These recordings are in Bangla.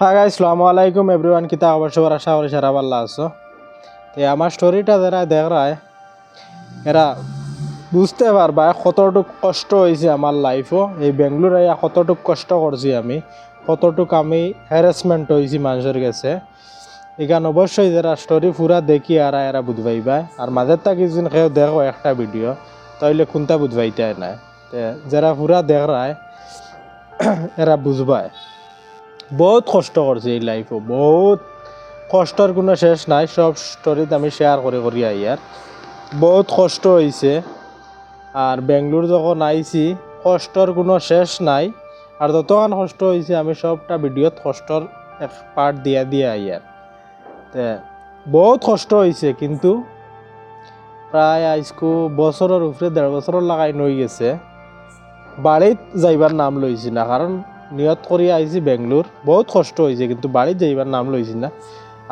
হ্যাঁ গাই সালামু আলাইকুম এভরিওয়ান কিতা খবর সবার আশা করি সারা ভালো আছো। তো আমার স্টোরিটা যারা দেখ রায় এরা বুঝতে পারবা কতটুক কষ্ট হয়েছে আমার লাইফও এই বেঙ্গলোর আইয়া কতটুক কষ্ট করছি আমি, কতটুক আমি হ্যারাসমেন্ট হয়েছি মানুষের কাছে। এখান অবশ্যই যারা স্টোরি পুরা দেখি আর এরা বুঝবাইবা। আর মাঝের তাকে যেন কেউ দেখো একটা ভিডিও তাইলে কোনটা বুঝবাইতে নাই তে যারা পুরা দেখ রায় এরা বুঝবায়। বহুত কষ্ট করছি এই লাইফও বহুত কষ্টর কোনো শেষ নাই সব স্টোরিত আমি শেয়ার করে করি আইয়ার বহুত কষ্ট হয়েছে আর বেঙ্গলোর যখন আইছি কষ্টর কোনো শেষ নাই। আর যতক্ষণ কষ্ট হয়েছে আমি সবটা ভিডিওত কষ্টর এক পার্ট দিয়া দিয়া আইয়ার তে বহুত কষ্ট হয়েছে কিন্তু প্রায় আজকু বছরের উপরে দেড় বছরের লাগাই নই গেছে। বাড়িত যাইবার নাম লইছি না কারণ নিয়ত কৰি আইছি বেংলোর বহুত কষ্ট হয়েছে কিন্তু বাড়িত যাইবার নাম লইছি না।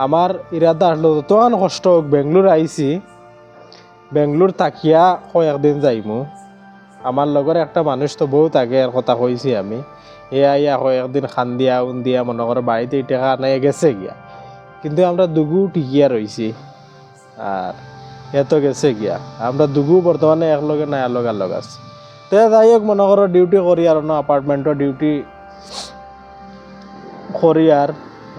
আমার ইরাদা আসলো যতক্ষণ কষ্ট হোক বেংলোর আইছি বেংলোর তাকিয়া কয়েকদিন যাইমু। আমার লগর একটা মানুষ তো বহুত আগে কথা কইছি আমি। এ আইয়া কয়েকদিন খান দিয়া উন দিয়া মনে করে বাড়িতে টাকা নাই, গেছে গিয়া। কিন্তু আমরা দুগু টিকিয়া রইছি আর এত গেছে গিয়া। আমরা দুগু বর্তমানে একলগে নাই, আলগ আলগ আছে। তে যাই হোক মনে করো ডিউটি করি আর ন আপার্টমেন্টর ডিউটি করি আর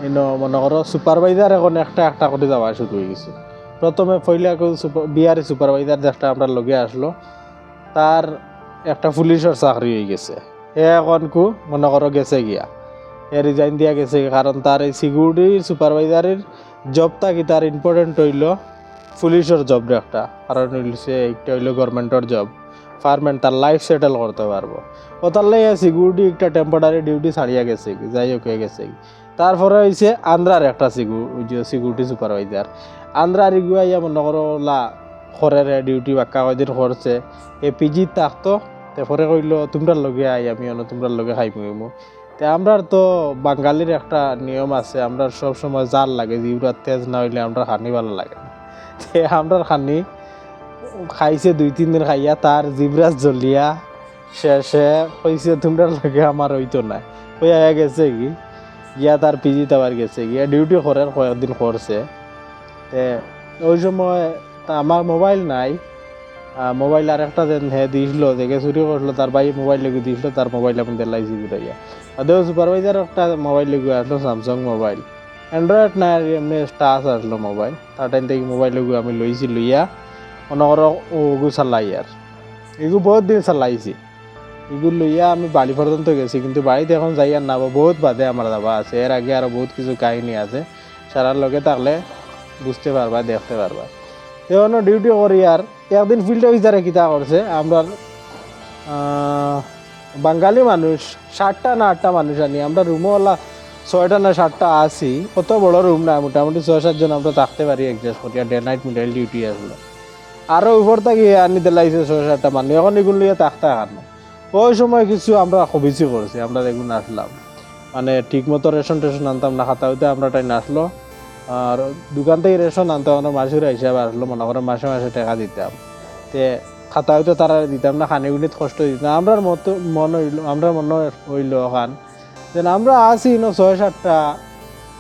ইনো মনে করো সুপারভাইজার এখন একটা একটা করে যাওয়া শুরু হয়ে গেছে। প্রথমে পইলা বিহারি সুপারভাইজার যেটা আমরা লগে আসলো, তার একটা পুলিশের চাকরি হয়ে গেছে। এ এখন কু মনে করো গেছে গিয়া। এ রিজাইন দিয়া গেছে, কারণ তার এই সিকিউরিটি সুপারভাইজারের জবটা কি তার ইম্পর্টেন্ট হইল পুলিশের জব একটা। কারণ হইলছে একটা হইল গভর্নমেন্টের জব ফার্মেন্ট তার লাইফ সেটেল করতে পারব। ও তার লাই সিকিউরিটি একটা টেম্পোরারি ডিউটি ছাড়িয়া গেছে, যাই হোক হয়ে গেছে। তারপরে হয়েছে আন্ধ্রার একটা সিকিউরিটি সুপারভাইজার আন্ধ্রার ইগুয়া ইয়া মনে করো, লা, খরের ডিউটি বাক্কা কয়দিন করছে এ পিজি থাকতো তারপরে কইল তোমরা লগে আই আমি অন্য তোমরা লগে খাই মুইমু। তে আমরার তো বাঙালির একটা নিয়ম আছে আমরা সব সময় জাল লাগে, জিউরার তেজ না হইলে আমরা খানি ভালো লাগে তে আমরার খানি খাইছে দুই, তিন দিন খাইয়া, তার জিবরাজ জ্বলিয়া শেষে কইছে, তোমরা লগে আমার হইতো না। কইয়া গেছে কি? গিয়া তার পিজিতে আবার গেছে গিয়া ডিউটি করে কয়েকদিন করছে। তে ওই সময় তা আমার মোবাইল নাই। মোবাইল আর একটা যেন হে দিয়েছিল দেখে চুরি করল তার ভাই মোবাইল লেগে দিয়েছিল তার মোবাইল আমি দেলাইছি ঘুরাইয়া ওদের সুপারভাইজার একটা মোবাইল লেগে আসলো স্যামসাং মোবাইল। অ্যান্ড্রয়েড না এমনি টাচ আসলো মোবাইল। তার টাইম থেকে মোবাইল লেগে আমি লইছি, লইয়া করো ওগু চালাই আর এগু বহুত দিন চালাইছি এগুলো লইয়া আমি বাড়ি পর্যন্ত গেছি, কিন্তু বাড়িতে এখন যাই আর নাবো বহুত বাদে আমার যাবা আছে। এর আগে আরও বহুত কিছু কাহিনী আছে। সারার লগে থাকলে বুঝতে পারবা দেখতে পারবা এখন ডিউটি করি আর একদিন ফিল্ড অফিসারে কিতা করছে আমরা বাঙালি মানুষ ষাটটা না আটটা মানুষ আনি আমরা রুমওয়ালা ছয়টা না সাতটা আসি অত বড় রুম না মোটামুটি ছয়, সাতজন। আমরা থাকতে পারি অ্যাডজাস্ট করি আর ডে নাইট মিডাইল ডিউটি আসলো আরও উপর থেকে আনি দিলাইছে ছয় সাতটা মানুষ এখন এগুলো নিয়ে থাকতে হার ওই সময় কিছু আমরা বেশি করছি আমরা এগুলো আসলাম মানে ঠিক মতো রেশন টেশন আনতাম না, খাতা হইতে আমরা টাইম আসলো আর দোকান থেকে রেশন আনতাম আমরা মাসের হিসাবে আসলো, মনে করে মাসে মাসে টাকা দিতাম। তে খাতা হইতে তারা দিতাম না, খানি খানিগুনিত কষ্ট দিতাম। আমরা মতো মন হইল আমরা মনে হইল খান যেন আমরা আছি ন ছয় সাতটা,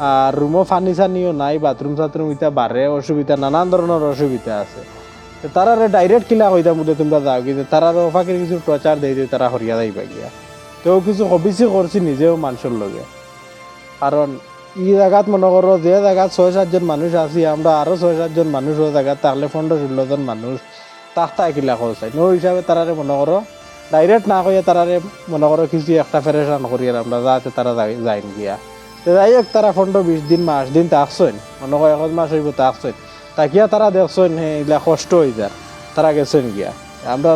আর রুমও ফানি সানিও নাই বাথরুম সাথরুম ইটা বাড়ে অসুবিধা, নানান ধরনের অসুবিধা আছে। তো তারা ডাইরেক্ট কিলা কইতাম বুঝে তোমরা যাও কিন্তু তারা ফাঁকির কিছু প্রচার দেই দিয়ে তারা হরিয়া যাইবা গিয়া। তো কিছু হবিসি করছি নিজেও মানুষের লগে। কারণ ই জায়গাত মনে করো যে জায়গাত ছয় সাতজন মানুষ আছি, আমরা আরও ছয় সাতজন মানুষ ও জায়গাত তাহলে পনেরো ষোলো জন মানুষ তাকতা কিলা খরচাই নো হিসাবে তারারে মনে করো ডাইরেক্ট না কইয়া তারারে মনে করো কিছু একটা ফেরেশান করি আর আমরা যাতে তারা যাই- গিয়া। যাই হোক তারা পনেরো বিশ দিন, মাস দিন তাকছেন মনে করো এক মাস হইব তাকছেন তাকিয়া তারা দেখছেন এগুলা কষ্ট হয়ে যায়। তারা গেছেন গিয়া। আমরা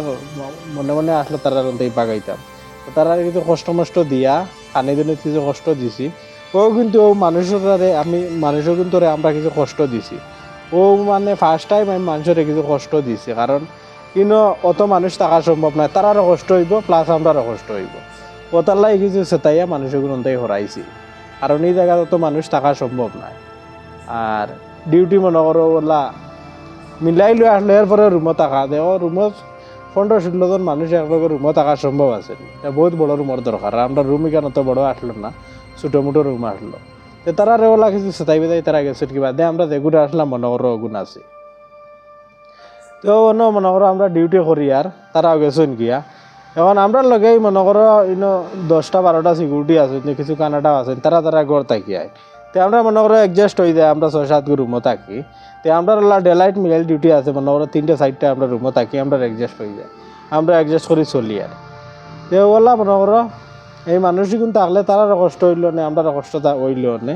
মনে মনে আসলে তারা তো তারা কিছু কষ্ট মষ্ট দিয়া, আনি দিনে কিছু কষ্ট দিছি। ও কিন্তু ও মানুষের আমি মানুষও কিন্তু আমরা কিছু কষ্ট দিছি। ও মানে ফার্স্ট টাইম আমি মানুষের কিছু কষ্ট দিছি। কারণ কিন্তু অত মানুষ থাকা সম্ভব নয়। তারারও কষ্ট হইব প্লাস আমরারও কষ্ট হইব। ও তাল্লাই কিছু সেটাইয়া মানুষের তাই হরাইছি। কারণ এই জায়গায় অত মানুষ থাকা সম্ভব নয়। আর ডিউটি মনে করো মিলাই লৈ আসলে এরপরে রুমত থাকা। দে ও রুমত পনেরো ষোলো জন মানুষ একলগে রুমত থাকা সম্ভব আছে বহুত বড় রুমের দরকার আমরা রুম এখানে তো বড় আসলো না। ছোটো মোটো রুম আসলো তো তারা রেওলা কিছু সেটাই বেদাই তারা গেছে কিবা। দে, আমরা যেগুলো আসলাম মনে করো, গুণ আছে। তো অন্য মনে করো, আমরা ডিউটি করি আর তারাও গেছেন গিয়া এখন আমরা লগেই মনে করো, ইনো দশটা বারোটা সিকিউরিটি আছে কিছু কানাডাও আছে তারা তারা থাকি আয় আমরা মনে করো অ্যাডজাস্ট হয়ে যায় আমরা ছয় সাত রুমও থাকি। তো আমরা ডেলাইট মিলাইট ডিউটি আছে মনে করো তিনটে চারটে আমরা রুমও থাকি আমরা অ্যাডজাস্ট হয়ে যায়। আমরা অ্যাডজাস্ট করে চলি আর। তো বললাম মনে করো এই মানুষই কিন্তু থাকলে তারা কষ্ট হইল না আমরা কষ্ট হইল না।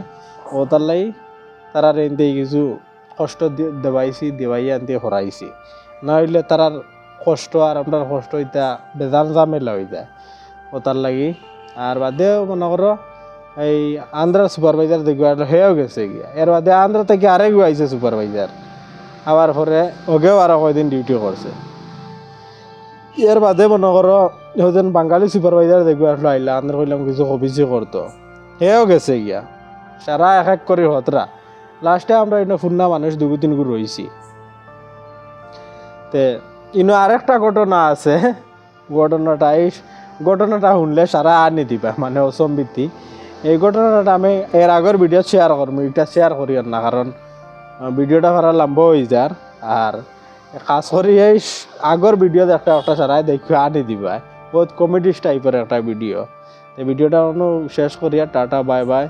ও তার লাই তারা রেন্দে কিছু কষ্ট দেবাইছি দেবাই আনতে হরাইছি। না হইলে তারার কষ্ট আর আপনার কষ্ট হইতা বেজান জামেলা হয়ে যায়। ও তার লাগি আর বাদে মনে করো এই আন্ধ্রা সুপারভাইজার দেখবে আর হেও গেছে গিয়া। এর বাদে আন্ধ্রা থেকে আরেক আইছে সুপারভাইজার আবার পরে ওগেও আরও কয়দিন ডিউটি করছে। এর বাদে মনে করো ওজন বাঙালি সুপারভাইজার দেখবে আসলো, আইলা আন্ধ্রা কইলাম কিছু অফিসে করতো। হেও গেছে গিয়া। সারা এক এক করে হতরা। লাস্টে আমরা এনে ফুন্না মানুষ দুগু তিনগুলো রইছি। তে, ইনো আরেকটা ঘটনা আছে। ঘটনাটা ঘটনাটা শুনলে সারা আনি দিবা মানে অসম্বিতি। এই ঘটনাটা আমি এর আগের ভিডিও শেয়ার করব এটা শেয়ার করি না, কারণ ভিডিওটা ভাড়া লম্বা হয়ে যার আর কাজ করি এই আগর ভিডিওতে ভিডিও একটা একটা সারাই দেখি আনি দিবা। বহুত কমেডিস টাইপের একটা ভিডিও। এই ভিডিওটা শেষ করিয়া টাটা বাই বাই